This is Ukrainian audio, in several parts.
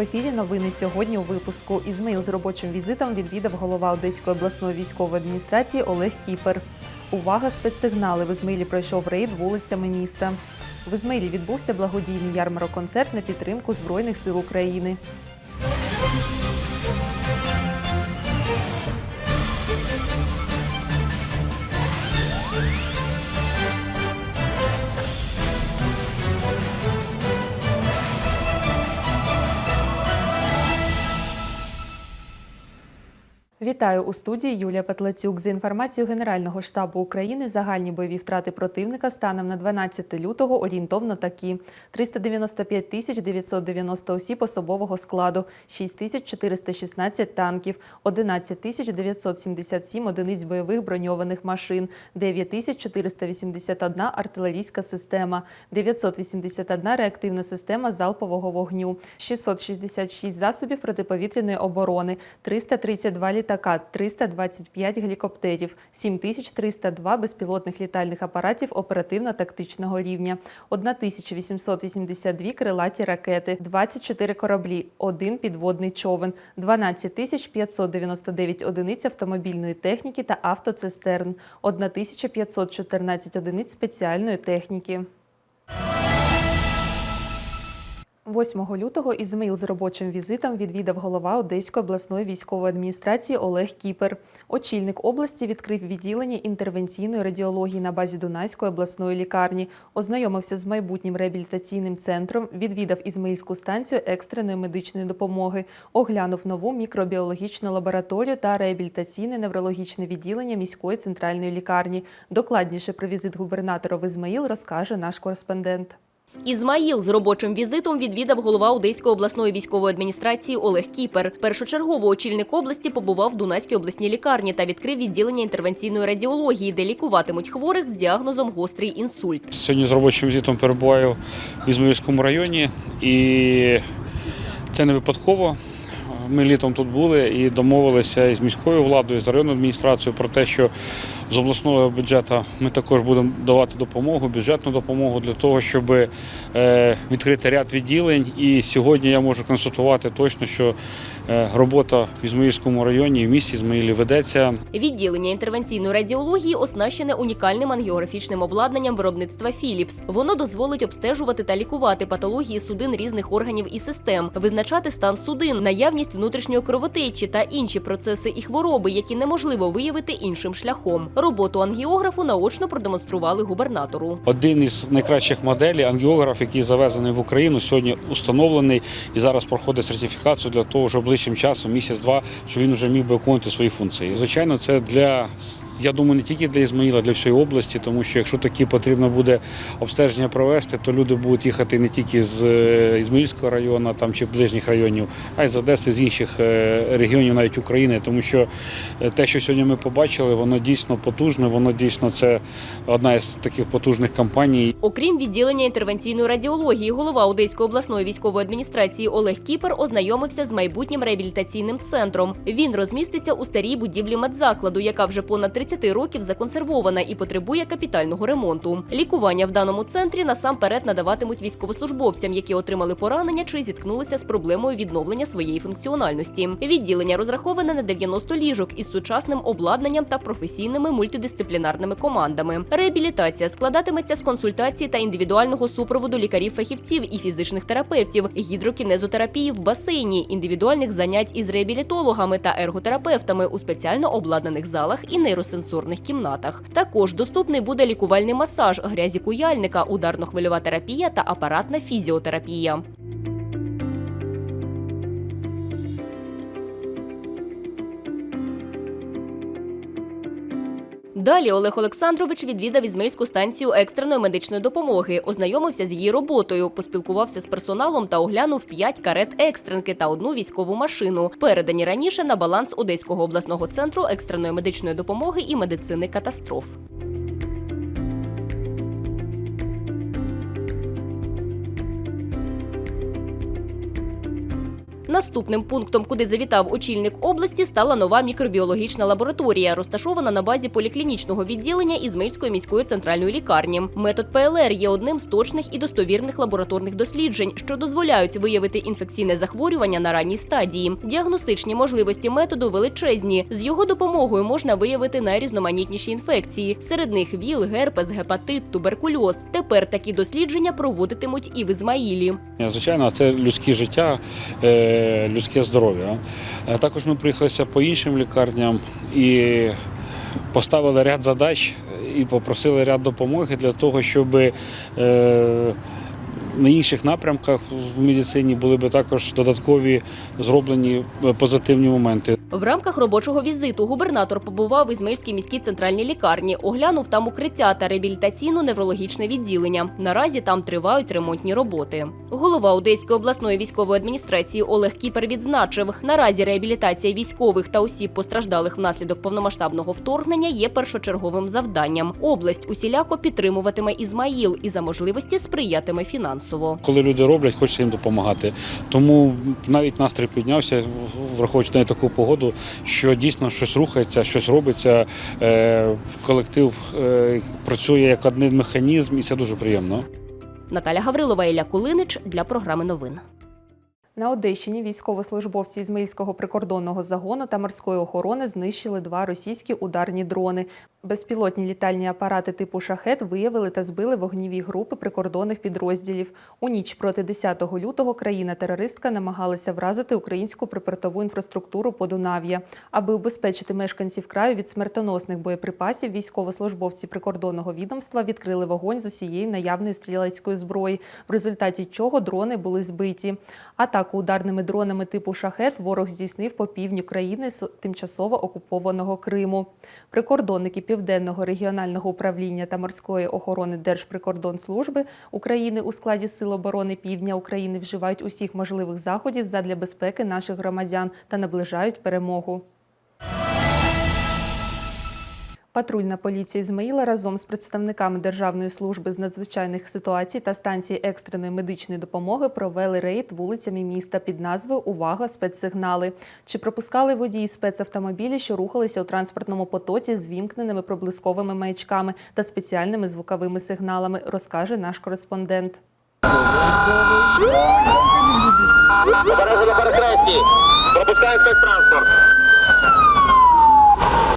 В ефірі новини сьогодні у випуску. Ізмаїл з робочим візитом відвідав голова Одеської обласної військової адміністрації Олег Кіпер. Увага, спецсигнали. В Ізмаїлі пройшов рейд вулицями міста. В Ізмаїлі відбувся благодійний ярмарок-концерт на підтримку Збройних сил України. Вітаю у студії Юлія Петлацюк. За інформацією Генерального штабу України, загальні бойові втрати противника станом на 12 лютого орієнтовно такі: 395 тисяч 990 осіб особового складу, 6 тисяч 416 танків, 11 тисяч 977 одиниць бойових броньованих машин, 9 тисяч 481 артилерійська система, 981 реактивна система залпового вогню, 666 засобів протиповітряної оборони, 332 літака, 325 гелікоптерів, 7302 безпілотних літальних апаратів оперативно-тактичного рівня, 1882 крилаті ракети, 24 кораблі, 1 підводний човен, 12599 одиниць автомобільної техніки та автоцистерн, 1514 одиниць спеціальної техніки. 8 лютого Ізмаїл з робочим візитом відвідав голова Одеської обласної військової адміністрації Олег Кіпер. Очільник області відкрив відділення інтервенційної радіології на базі Дунайської обласної лікарні, ознайомився з майбутнім реабілітаційним центром, відвідав Ізмаїльську станцію екстреної медичної допомоги, оглянув нову мікробіологічну лабораторію та реабілітаційне неврологічне відділення міської центральної лікарні. Докладніше про візит губернатора в Ізмаїл розкаже наш кореспондент. Ізмаїл з робочим візитом відвідав голова Одеської обласної військової адміністрації Олег Кіпер. Першочергово очільник області побував в Дунайській обласній лікарні та відкрив відділення інтервенційної радіології, де лікуватимуть хворих з діагнозом гострий інсульт. Сьогодні з робочим візитом перебуваю в Ізмаїльському районі, і це не випадково. Ми літом тут були і домовилися із міською владою, з районною адміністрацією про те, що з обласного бюджету ми також будемо давати допомогу, бюджетну допомогу для того, щоб е, відкрити ряд відділень. І сьогодні я можу констатувати точно, що е, робота в Ізмаїльському районі в місті Ізмаїлі ведеться. Відділення інтервенційної радіології оснащене унікальним ангіографічним обладнанням виробництва Philips. Воно дозволить обстежувати та лікувати патології судин різних органів і систем, визначати стан судин, наявність внутрішньої кровотечі та інші процеси і хвороби, які неможливо виявити іншим шляхом. Роботу ангіографу наочно продемонстрували губернатору. Один із найкращих моделей ангіограф, який завезений в Україну, сьогодні установлений і зараз проходить сертифікацію для того, щоб ближчим часом, місяць-два, щоб він вже міг би виконувати свої функції. Звичайно, це для я думаю, не тільки для Ізмаїла, для всієї області, тому що якщо такі потрібно буде обстеження провести, то люди будуть їхати не тільки з е, Ізмаїльського району там чи ближніх районів, а й з Одеси, з інших е, регіонів, навіть України, тому що е, те, що сьогодні ми побачили, воно дійсно потужне, воно дійсно це одна із таких потужних компаній. Окрім відділення інтервенційної радіології, голова Одеської обласної військової адміністрації Олег Кіпер ознайомився з майбутнім реабілітаційним центром. Він розміститься у старій будівлі медзакладу, яка вже понад 30 років законсервована і потребує капітального ремонту. Лікування в даному центрі насамперед надаватимуть військовослужбовцям, які отримали поранення чи зіткнулися з проблемою відновлення своєї функціональності. Відділення розраховане на 90 ліжок із сучасним обладнанням та професійними мультидисциплінарними командами. Реабілітація складатиметься з консультацій та індивідуального супроводу лікарів-фахівців і фізичних терапевтів, гідрокінезотерапії в басейні, індивідуальних занять із реабілітологами та ерготерапевтами у спеціально обладнаних залах і нейросенсорних кімнатах. Також доступний буде лікувальний масаж, грязі куяльника, ударно-хвильова терапія та апаратна фізіотерапія. Далі Олег Олександрович відвідав Ізмельську станцію екстреної медичної допомоги, ознайомився з її роботою, поспілкувався з персоналом та оглянув п'ять карет екстренки та одну військову машину, передані раніше на баланс Одеського обласного центру екстреної медичної допомоги і медицини катастроф. Наступним пунктом, куди завітав очільник області, стала нова мікробіологічна лабораторія, розташована на базі поліклінічного відділення Ізмаїльської міської центральної лікарні. Метод ПЛР є одним з точних і достовірних лабораторних досліджень, що дозволяють виявити інфекційне захворювання на ранній стадії. Діагностичні можливості методу величезні. З його допомогою можна виявити найрізноманітніші інфекції. Серед них ВІЛ, герпес, гепатит, туберкульоз. Тепер такі дослідження проводитимуть і в Ізмаїлі. Звичайно, це людське життя, е, людське здоров'я. Е, Також ми приїхалися по іншим лікарням і поставили ряд задач і попросили ряд допомоги для того, щоб е, на інших напрямках в медицині були би також додаткові зроблені е, позитивні моменти. В рамках робочого візиту губернатор побував в Ізмаїльській міській центральній лікарні, оглянув там укриття та реабілітаційно-неврологічне відділення. Наразі там тривають ремонтні роботи. Голова Одеської обласної військової адміністрації Олег Кіпер відзначив, наразі реабілітація військових та осіб, постраждалих внаслідок повномасштабного вторгнення, є першочерговим завданням. Область усіляко підтримуватиме Ізмаїл і за можливості сприятиме фінансово. Коли люди роблять, хочеться їм допомагати. Тому навіть настрій піднявся, враховуючи на таку погоду, що дійсно щось рухається, щось робиться. Е, Колектив е, працює як один механізм, і це дуже приємно. Наталя Гаврилова, Ілля Кулинич для програми новин. На Одещині військовослужбовці Ізмаїльського прикордонного загону та морської охорони знищили два російські ударні дрони. Безпілотні літальні апарати типу шахет виявили та збили вогніві групи прикордонних підрозділів. У ніч проти 10 лютого країна-терористка намагалася вразити українську припортову інфраструктуру Подунав'я. Аби убезпечити мешканців краю від смертоносних боєприпасів, військовослужбовці прикордонного відомства відкрили вогонь з усієї наявної стрілецької зброї, в результаті чого дрони були збиті. Атаку ударними дронами типу шахет ворог здійснив по півдню країни з тимчасово окупованого Криму. Прикордонники Південного регіонального управління та морської охорони Держприкордонслужби України у складі Сил оборони Півдня України вживають усіх можливих заходів задля безпеки наших громадян та наближають перемогу. Патрульна поліція Ізмаїла разом з представниками Державної служби з надзвичайних ситуацій та станції екстреної медичної допомоги провели рейд вулицями міста під назвою Увага! Спецсигнали. Чи пропускали водії спецавтомобілі, що рухалися у транспортному потоці з вімкненими проблисковими маячками та спеціальними звуковими сигналами, розкаже наш кореспондент. Пропускаємо спецтранспорт.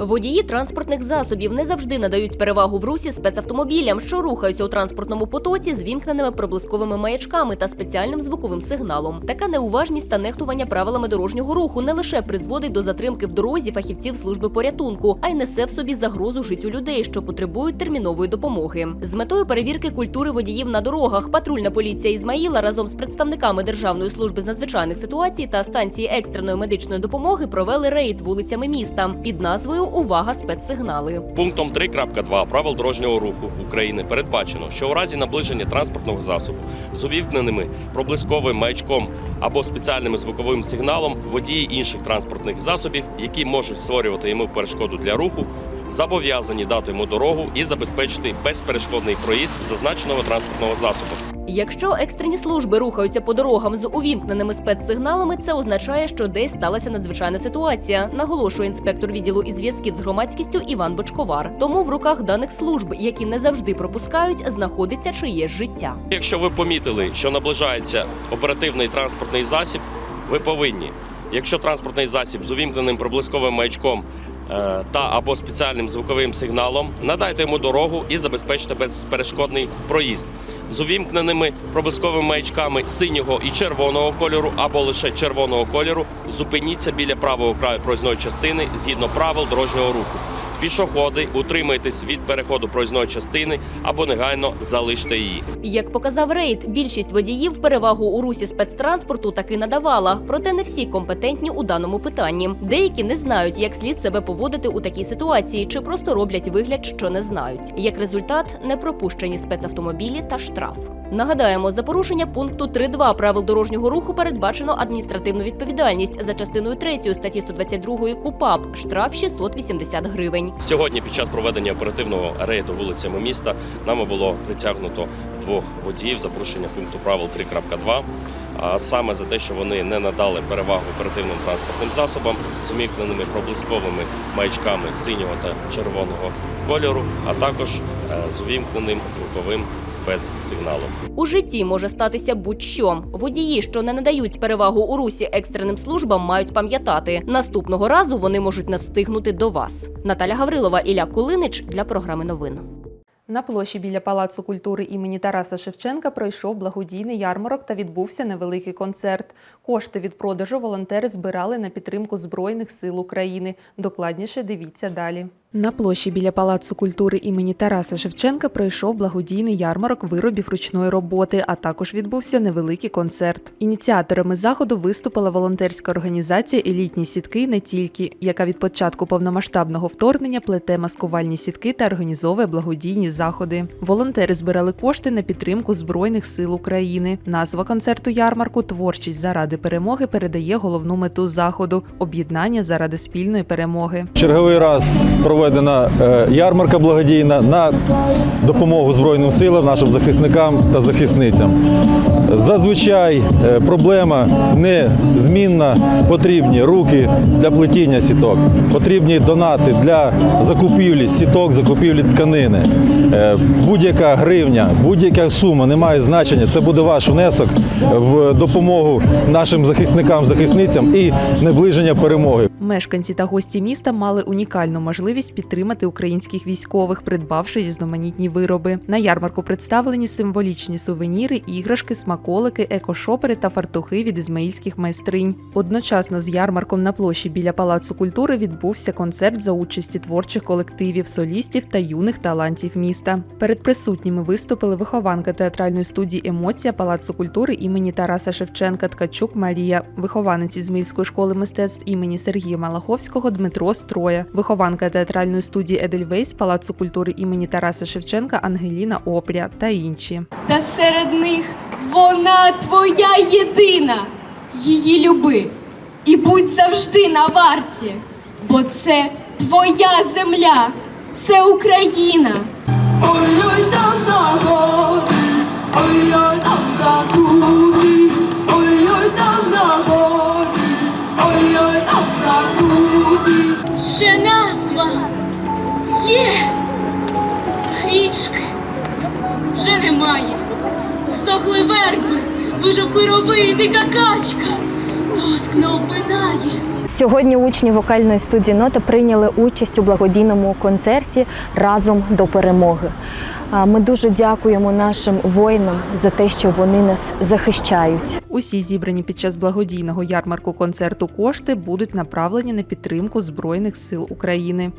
Водії транспортних засобів не завжди надають перевагу в русі спецавтомобілям, що рухаються у транспортному потоці з вімкненими проблисковими маячками та спеціальним звуковим сигналом. Така неуважність та нехтування правилами дорожнього руху не лише призводить до затримки в дорозі фахівців служби порятунку, а й несе в собі загрозу життю людей, що потребують термінової допомоги. З метою перевірки культури водіїв на дорогах патрульна поліція Ізмаїла разом з представниками Державної служби з надзвичайних ситуацій та станції екстреної медичної допомоги провели рейд вулицями міста під назвою Увага спецсигнали. Пунктом 3.2 правил дорожнього руху України передбачено, що у разі наближення транспортного засобу з увімкненими проблисковим маячком або спеціальним звуковим сигналом водії інших транспортних засобів, які можуть створювати йому перешкоду для руху, зобов'язані дати йому дорогу і забезпечити безперешкодний проїзд зазначеного транспортного засобу. Якщо екстрені служби рухаються по дорогам з увімкненими спецсигналами, це означає, що десь сталася надзвичайна ситуація, наголошує інспектор відділу із зв'язків з громадськістю Іван Бочковар. Тому в руках даних служб, які не завжди пропускають, знаходиться чиєсь життя. Якщо ви помітили, що наближається оперативний транспортний засіб, ви повинні, якщо транспортний засіб з увімкненим проблисковим маячком та або спеціальним звуковим сигналом, надайте йому дорогу і забезпечте безперешкодний проїзд. З увімкненими пробисковими маячками синього і червоного кольору або лише червоного кольору зупиніться біля правого краю проїзної частини згідно правил дорожнього руху. Пішоходи, утримайтесь від переходу проїзної частини або негайно залиште її. Як показав рейд, більшість водіїв перевагу у русі спецтранспорту таки надавала, проте не всі компетентні у даному питанні. Деякі не знають, як слід себе поводити у такій ситуації, чи просто роблять вигляд, що не знають. Як результат, не пропущені спецавтомобілі та штраф. Нагадаємо, за порушення пункту 3.2 правил дорожнього руху передбачено адміністративну відповідальність за частиною 3 статті 122 КУПАП штраф 680 гривень. Сьогодні, під час проведення оперативного рейду вулицями міста, нами було притягнуто двох водіїв за порушення пункту правил 3.2. а саме за те, що вони не надали перевагу оперативним транспортним засобам з умікненими проблисковими маячками синього та червоного кольору, а також е, з увімкненим звуковим спецсигналом. У житті може статися будь-що. Водії, що не надають перевагу у русі екстреним службам, мають пам'ятати. Наступного разу вони можуть не встигнути до вас. Наталя Гаврилова, Ілля Кулинич для програми новин. На площі біля Палацу культури імені Тараса Шевченка пройшов благодійний ярмарок та відбувся невеликий концерт. Кошти від продажу волонтери збирали на підтримку Збройних сил України. Докладніше дивіться далі. На площі біля Палацу культури імені Тараса Шевченка пройшов благодійний ярмарок виробів ручної роботи, а також відбувся невеликий концерт. Ініціаторами заходу виступила волонтерська організація Елітні сітки не тільки, яка від початку повномасштабного вторгнення плете маскувальні сітки та організовує благодійні заходи. Волонтери збирали кошти на підтримку Збройних сил України. Назва концерту ярмарку Творчість заради перемоги передає головну мету заходу об'єднання заради спільної перемоги. Черговий раз проведена е, ярмарка благодійна на допомогу Збройним силам, нашим захисникам та захисницям. Зазвичай е, проблема незмінна. Потрібні руки для плетіння сіток, потрібні донати для закупівлі сіток, закупівлі тканини. Е, Будь-яка гривня, будь-яка сума не має значення. Це буде ваш внесок в допомогу нашим захисникам, захисницям і наближення перемоги. Мешканці та гості міста мали унікальну можливість підтримати українських військових, придбавши різноманітні вироби. На ярмарку представлені символічні сувеніри, іграшки, смаколики, екошопери та фартухи від ізмаїльських майстринь. Одночасно з ярмарком на площі біля Палацу культури відбувся концерт за участі творчих колективів, солістів та юних талантів міста. Перед присутніми виступили вихованка театральної студії Емоція Палацу культури імені Тараса Шевченка Ткачук Марія, вихованець Ізмаїльської школи мистецтв імені Сергія Малаховського Дмитро Строя, вихованка театральної студії Едельвейс Палацу культури імені Тараса Шевченка Ангеліна Опря та інші. Та серед них вона твоя єдина. Її люби і будь завжди на варті, бо це твоя земля, це Україна. Ой-ой там на горі, ой-ой там на куті, Ще назва є. Річки вже немає. Усохли верби, вижовкли рови, дика качка. Тоскно вминає. Сьогодні учні вокальної студії Нота прийняли участь у благодійному концерті разом до перемоги. Ми дуже дякуємо нашим воїнам за те, що вони нас захищають. Усі зібрані під час благодійного ярмарку концерту кошти будуть направлені на підтримку Збройних сил України.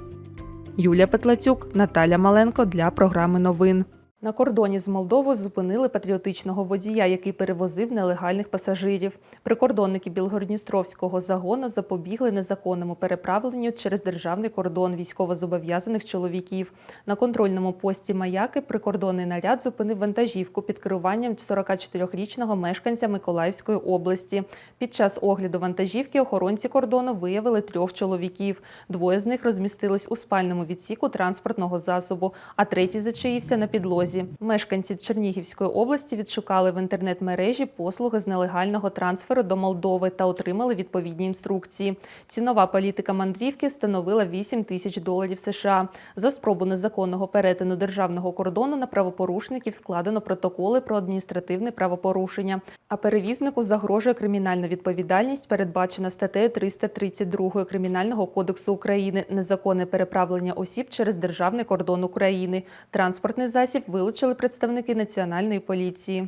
Юлія Петлацюк, Наталя Маленко для програми новин. На кордоні з Молдовою зупинили патріотичного водія, який перевозив нелегальних пасажирів. Прикордонники Білгородністровського загону запобігли незаконному переправленню через державний кордон військовозобов'язаних чоловіків. На контрольному пості Маяки прикордонний наряд зупинив вантажівку під керуванням 44-річного мешканця Миколаївської області. Під час огляду вантажівки охоронці кордону виявили трьох чоловіків. Двоє з них розмістились у спальному відсіку транспортного засобу, а третій зачаївся на підлозі. Мешканці Чернігівської області відшукали в інтернет-мережі послуги з нелегального трансферу до Молдови та отримали відповідні інструкції. Цінова політика мандрівки становила 8 тисяч доларів США. За спробу незаконного перетину державного кордону на правопорушників складено протоколи про адміністративне правопорушення. А перевізнику загрожує кримінальна відповідальність, передбачена статтею 332 Кримінального кодексу України незаконне переправлення осіб через державний кордон України. Транспортний засіб вилучили представники національної поліції.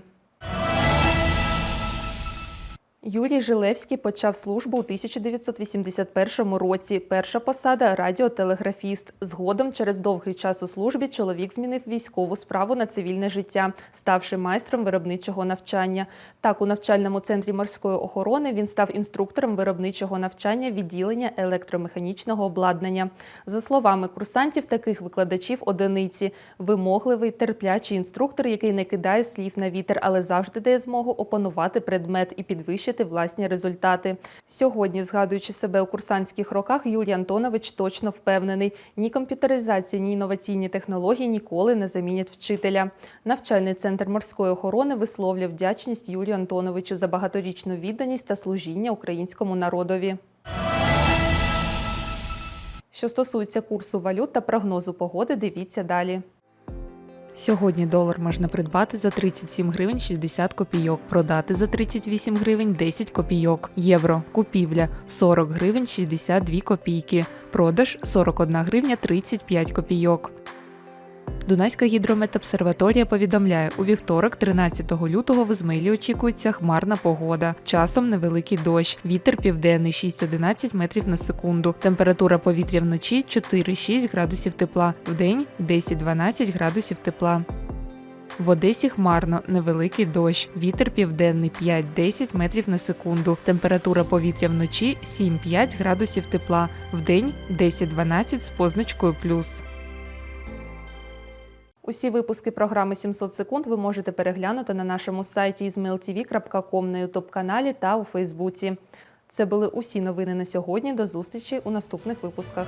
Юрій Жилевський почав службу у 1981 році. Перша посада радіотелеграфіст. Згодом, через довгий час у службі, чоловік змінив військову справу на цивільне життя, ставши майстром виробничого навчання. Так, у навчальному центрі морської охорони він став інструктором виробничого навчання відділення електромеханічного обладнання. За словами курсантів, таких викладачів одиниці вимогливий, терплячий інструктор, який не кидає слів на вітер, але завжди дає змогу опанувати предмет і підвищити підвищити власні результати. Сьогодні, згадуючи себе у курсантських роках, Юрій Антонович точно впевнений: ні комп'ютеризація, ні інноваційні технології ніколи не замінять вчителя. Навчальний центр морської охорони висловлює вдячність Юрію Антоновичу за багаторічну відданість та служіння українському народові. Що стосується курсу валют та прогнозу погоди, дивіться далі. Сьогодні долар можна придбати за 37 гривень 60 копійок, продати за 38 гривень 10 копійок. Євро купівля 40 гривень 62 копійки, продаж 41 гривня 35 копійок. Дунайська гідрометобсерваторія повідомляє, у вівторок, 13 лютого, в Ізмаїлі очікується хмарна погода. Часом невеликий дощ. Вітер південний 6-11 метрів на секунду. Температура повітря вночі 4-6 градусів тепла, вдень 10-12 градусів тепла. В Одесі хмарно, невеликий дощ. Вітер південний 5-10 метрів на секунду. Температура повітря вночі 7-5 градусів тепла, вдень 10-12 з позначкою плюс. Усі випуски програми 700 секунд ви можете переглянути на нашому сайті izmailtv.com, на ютуб-каналі та у Фейсбуці. Це були усі новини на сьогодні. До зустрічі у наступних випусках.